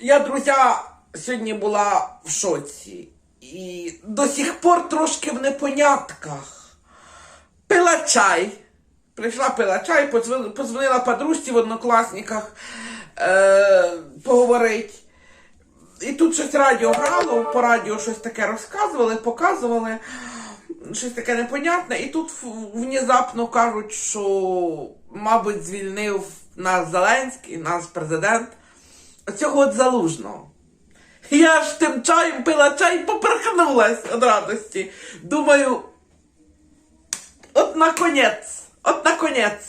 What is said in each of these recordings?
Я, друзі, сьогодні була в шоці. І до сих пор трошки в непонятках. Пила чай. Прийшла пила чай, подзвонила подружці в однокласниках е, поговорить. І тут щось радіо грало, по радіо щось таке розказували, показували, щось таке непонятне. І тут внезапно кажуть, що, мабуть, звільнив нас Зеленський, наш президент, цього от залужного. Я ж тим чаєм пила чай поперхнулась від радості. Думаю, от наконець, от наконець.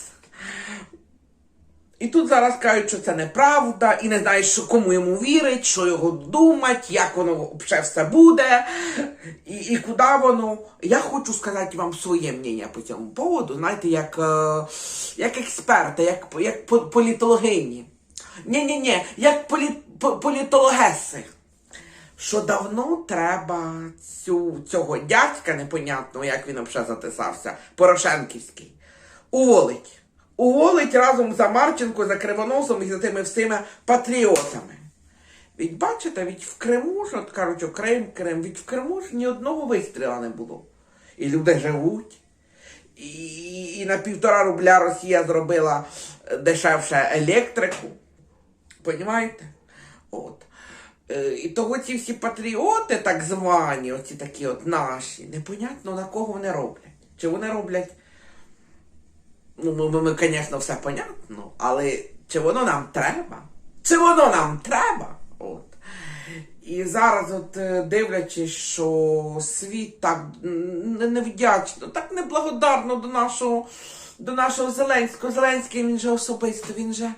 І тут зараз кажуть, що це неправда, і не знаєш, що кому йому вірить, що його думать, як воно взагалі все буде, і, і куди воно. Я хочу сказати вам своє мнення по цьому поводу, знаєте, як, е, як експерта, як, як по- політологині. Ні-ні-ні, як полі, політологеси. Що давно треба цю, цього дядька непонятного, як він взагалі затисався, Порошенківський, уволить. Уволить разом за Марченко, за Кривоносом і за тими всіми патріотами. Ведь бачите, ведь в Криму ж, от кажуть, Крим, Крим, ведь в Криму ж ні одного вистріла не було. І люди живуть. І, і на півтора рубля Росія зробила е, дешевше електрику. Понімаєте? От. Е, І того ці всі патріоти, так звані, оці такі от наші, непонятно на кого вони роблять. Чи вони роблять. Ну, ми, звісно, все понятно, але чи воно нам треба? Чи воно нам треба? От. І зараз, от е, дивлячись, що світ так невдячно, так неблагодарно до нашого, до нашого Зеленського. Зеленський він же особисто, він же.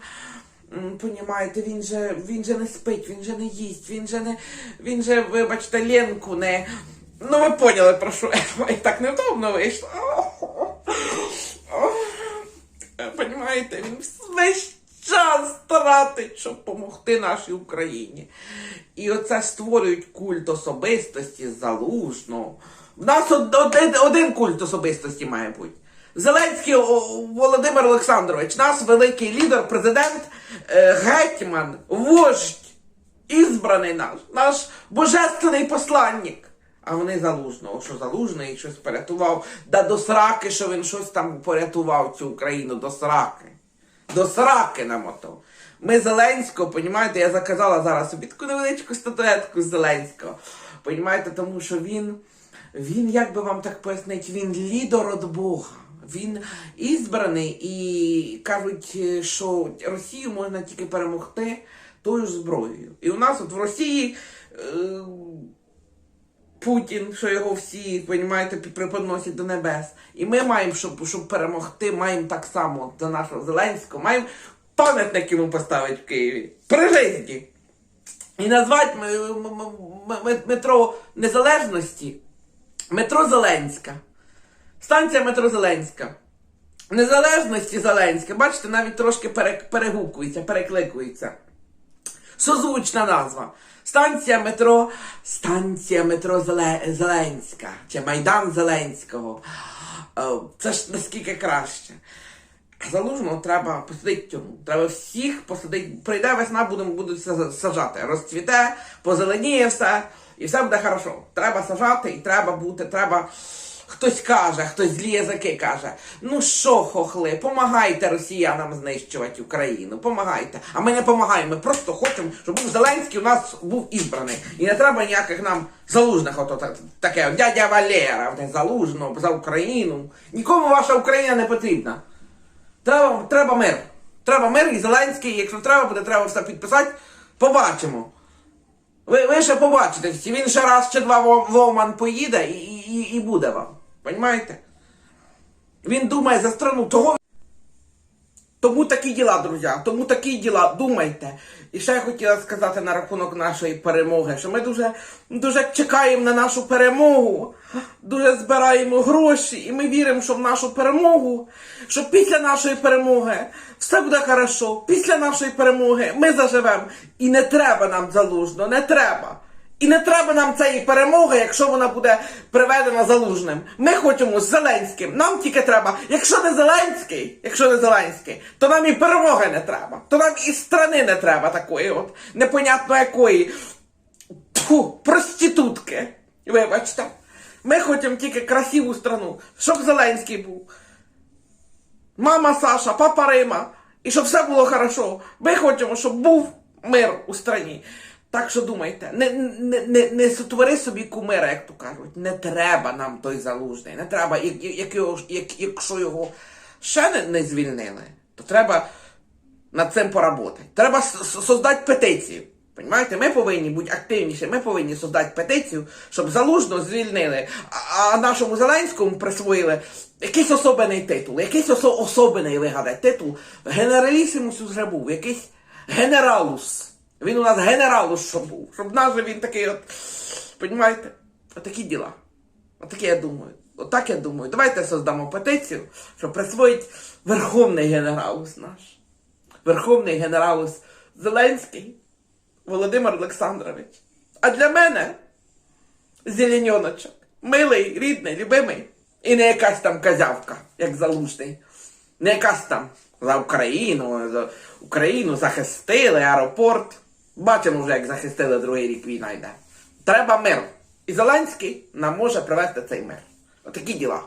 Понімаєте, він же, він же не спить, він же не їсть, він же не, він же, вибачте, Ленку не. Ну, ви поняли, про що і так невдобно вийшло. Понімаєте, він весь час тратить, щоб допомогти нашій Україні. І оце створюють культ особистості залужного. В нас один, один культ особистості має бути. Зеленський Володимир Олександрович, наш великий лідер, президент, е, гетьман, вождь, ізбраний наш, наш божественний посланник. А вони залужного, що залужний щось порятував. Да до сраки, що він щось там порятував цю Україну до сраки. До сраки намотав. Ми Зеленського, понімаєте, я заказала зараз собі таку невеличку статуетку Зеленського. Понімаєте, тому що він, він, як би вам так пояснити, він лідер від Бога. Він ізбраний і кажуть, е, що Росію можна тільки перемогти тою зброєю. І у нас от в Росії. Е, Путін, що його всі, понімаєте, приподносять до небес. І ми маємо, щоб, щоб перемогти, маємо так само до нашого Зеленського, маємо пам'ятник йому поставити в Києві. При житті. І назвати метро Незалежності метро Зеленська. Станція метро Зеленська. Незалежності Зеленська. Бачите, навіть трошки перегукується, перекликується. Созвучна назва. Станція метро, станція метро Зеленська чи Майдан Зеленського. Е, Це ж наскільки краще. Залужного треба посадити тюрму. Треба всіх посадити. Прийде весна, будемо будуть сажати. Розцвіте, позеленіє все, і все буде хорошо. Треба сажати, і треба бути, треба. Хтось каже, хтось злі язики каже: ну що, хохли, помагайте росіянам знищувати Україну, помагайте. А ми не помагаємо. Ми просто хочемо, щоб був Зеленський у нас був ізбраний. І не треба ніяких нам залужних, ото таке, дядя Валера, не залужного за Україну. Нікому ваша Україна не потрібна. Треба, треба мир. Треба мир і Зеленський, якщо треба буде, треба все підписати. Побачимо. Ви, ви ще побачите. Він ще раз чи два в Оман поїде і, і, і буде вам. Понімаєте? Він думає за страну. Того тому такі діла, друзі, тому такі діла, думайте. І ще я хотіла сказати на рахунок нашої перемоги, що ми дуже, дуже чекаємо на нашу перемогу, дуже збираємо гроші, і ми віримо, що в нашу перемогу, що після нашої перемоги все буде хорошо. Після нашої перемоги ми заживемо. І не треба нам залужно, не треба. І не треба нам цієї перемоги, якщо вона буде приведена залужним. Ми хочемо з Зеленським. Нам тільки треба, якщо не Зеленський, якщо не Зеленський, то нам і перемоги не треба. То нам і страни не треба такої, от непонятно якої. Тьфу, проститутки. Вибачте. Ми хочемо тільки красиву страну, щоб Зеленський був. Мама Саша, папа Рима, і щоб все було хорошо. Ми хочемо, щоб був мир у страні. Так що думайте, не, не, не, не сотвори собі кумира, як то кажуть. Не треба нам той залужний. Не треба, як, як, його, як, якщо його ще не, не звільнили, то треба над цим поработати. Треба создати петицію. Понимаєте, ми повинні бути активніші, ми повинні создати петицію, щоб залужно звільнили, а, нашому Зеленському присвоїли якийсь особений титул, якийсь осо- особений вигадать титул. Генералісімус уже був, якийсь генералус. Він у нас генералус, що був. Щоб нас він такий от. Понімаєте? Отакі діла. Отаке я думаю. Отак я думаю. Давайте создамо петицію, щоб присвоїть Верховний генералус наш. Верховний генералус Зеленський Володимир Олександрович. А для мене зеленьоночок. Милий, рідний, любимий. І не якась там козявка, як залужний. Не якась там за Україну, за Україну захистили аеропорт. Бачимо вже, як захистили другий рік війна йде. Треба мир. І Зеленський нам може привести цей мир. Отакі діла.